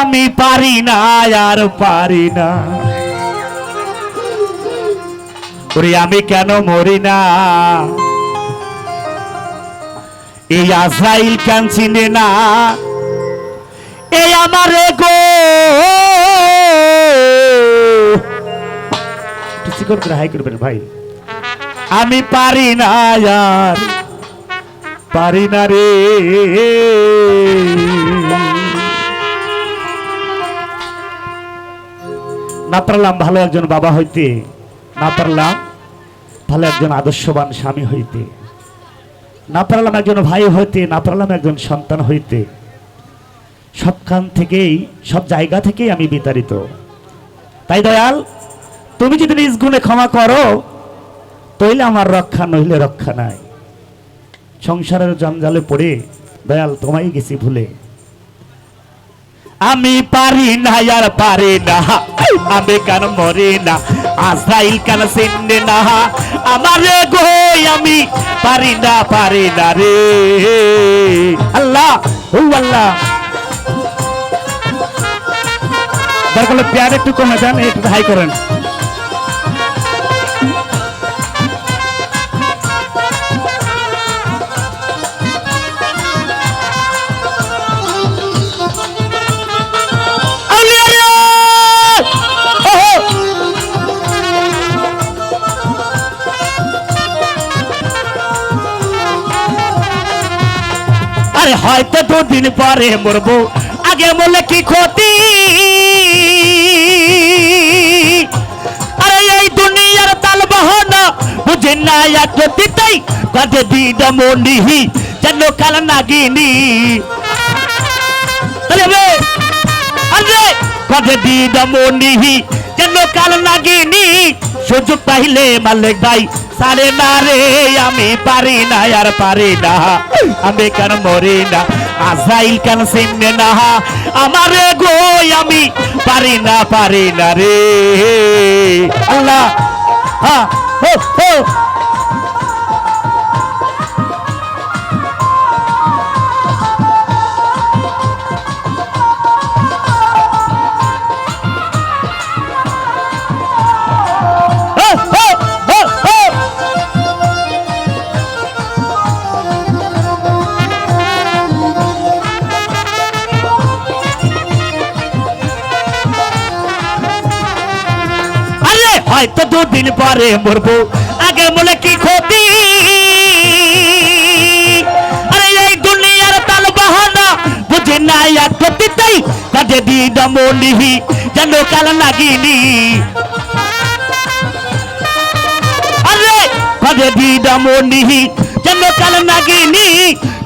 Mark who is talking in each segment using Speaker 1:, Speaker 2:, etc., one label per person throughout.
Speaker 1: আমি পারি না, আর পারি না। ওরে, আমি কেন মরি না? এই আজরাইল কেন চিনে না? এই আমারে গো হাই করবেন ভাই। আমি পারি না পারি না রে। না পারলাম ভালো একজন বাবা হইতে, না পারলাম ভালো একজন আদর্শবান স্বামী হইতে, না পারলাম একজন ভাই হইতে, না পারলাম একজন সন্তান হইতে। সবখান থেকেই, সব জায়গা থেকেই আমি বিতাড়িত। তাই দয়াল, তুমি যদি নিজ গুণে ক্ষমা করো, তইলে আমার রক্ষা, নইলে রক্ষা নাই। সংসারের জঞ্জালে পড়ে দয়াল তোমায় গেছি ভুলে। আমি পারি না, আর পারি না। আমি কেন মরি না? আজরাইল কেন সিন্নে না? আমার গো আমি পারি না পারি না রে। আল্লাহ, ও আল্লাহ। দরকার প্যার একটু কমে যান, একটু হাই করেন। হয়তো দুদিন পরে মরবো আগে বলে কি ক্ষতি আরে এই দুনিয়ার তাল বাহনা বুঝে না এক দিতাই কাঁধে দিদ মনিহি যেন কাল নাগিনী তাহলে বে, আরে কাঁধে দিদ মনিহি যেন কাল নাগিনী সুযোগ পাইলে মালিক ভাই সারে না রে, আমি পারি না, আর পারি না। আমি কেন মরি না? আজাইল কেন সিমনে না? আমারে গো, আমি পারি না পারি না রে। আল্লাহ। হ্যাঁ হো হো। হয়তো দুদিন পরে মরবো। আগে বলে কি ক্ষতি? আরে এই দুনিয়ার তাল বাহানা বুঝে না এক ক্ষতি তাই কাজে দিদ মলিহি যেন কাল নাগিনি। আরে কাজে দিদ মলিহি যেন কাল নাগিনি।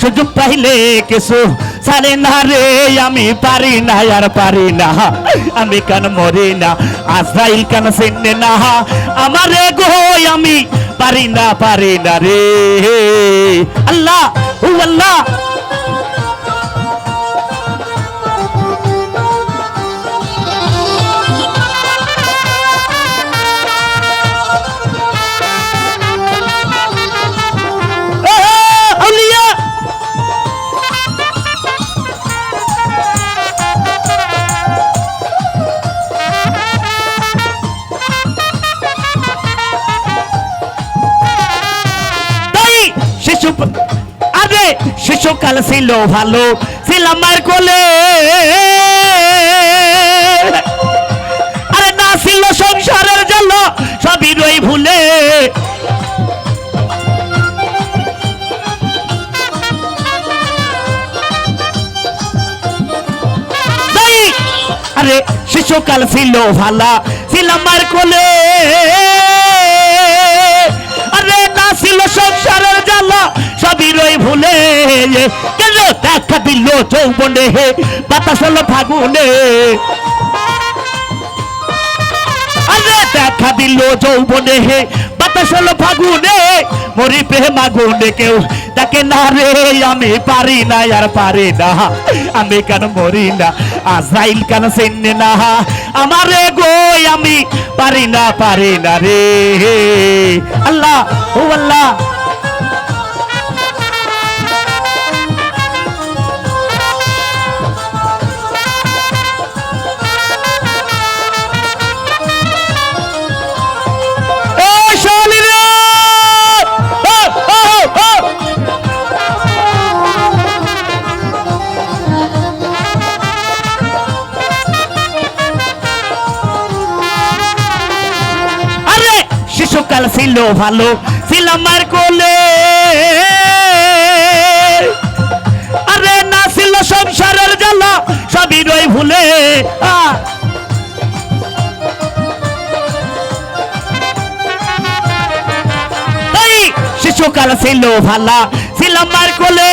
Speaker 1: সুযোগ পাইলে কিছু সারে না রে, আমি পারি না আর পারি না, আমি কেন মরি না? আজরাইল কেন চিনে না? আমারে গো আমি পারি না পারি না রে। আল্লাহ আল্লাহ শিশুকাল ছিল ভালো। ছিলাম মায়ের কোলে। আরে না ছিল সংসারের জন্য, সবই রই ভুলে। আরে শিশুকাল ছিল ভালা ছিলাম মার কোলে। আরে না ছিল সংসারের জ্বালা, সবই রই ভুলে কেন দেখা দিল যৌবনে? হে বাতাস হলো ফাগুনে। আরে দেখা দিল যৌবনে। হে বাতাস হলো ফাগুনে, মরি প্রেম আগুনে কেউ তাকে না রে, আমি পারি না, আর পারি না। আমি কেন মরি না? আজরাইল কেন চিনে না? আমারে গো আমি পারি না পারি না রে। আল্লাহ, ও আল্লাহ। শিশুকাল ছিল ভালো ছিলাম মার কোলে। আরে না ছিল সংসারের জ্বালা, সবই রই ভুলে। আহ শিশুকাল ছিল ভালা ছিলাম মার কোলে।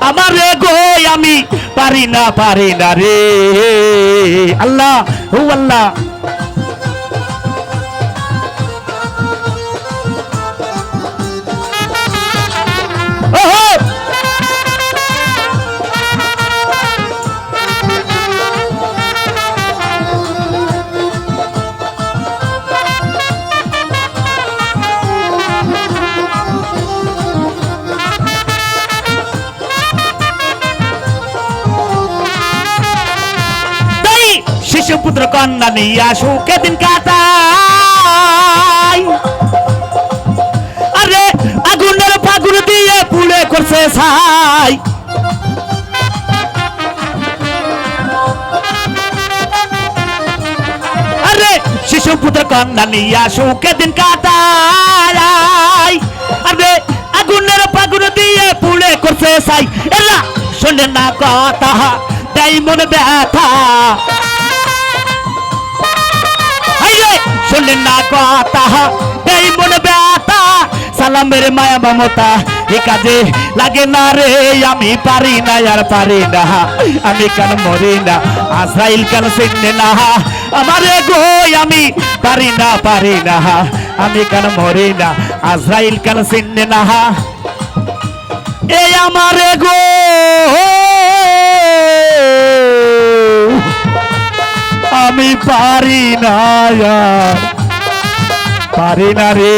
Speaker 1: আমার গো আমি পারি না পারি না রে। আল্লাহ হু আল্লাহ। পুত্র কন্যা, নিয়ে সুখে দিন কাটাই। আরে, আগুনের ফাগুন দিয়ে পুড়ে করছে ছাই। আরে, শিশু পুত্র কন্যা, নিয়ে সুখে দিন কাটাই। আরে, আগুনের ফাগুন দিয়ে পুড়ে করছে সাই এরা শোনে না কথা, তাই মনে ব্যথা। শোনে না কথা। এই মনে ব্যথা, সালামের মায়া মমতা। এ কাজে লাগে না রে, আমি পারি না, আর পারি না। আমি কেন মরি না? আজরাইল কেন চিনে না? আমারে গো, আমি পারি না পারি না। আমি কেন মরি না? আজরাইল কেন চিনে না? এই আমারে গো। আমি পারি না পারি না রে।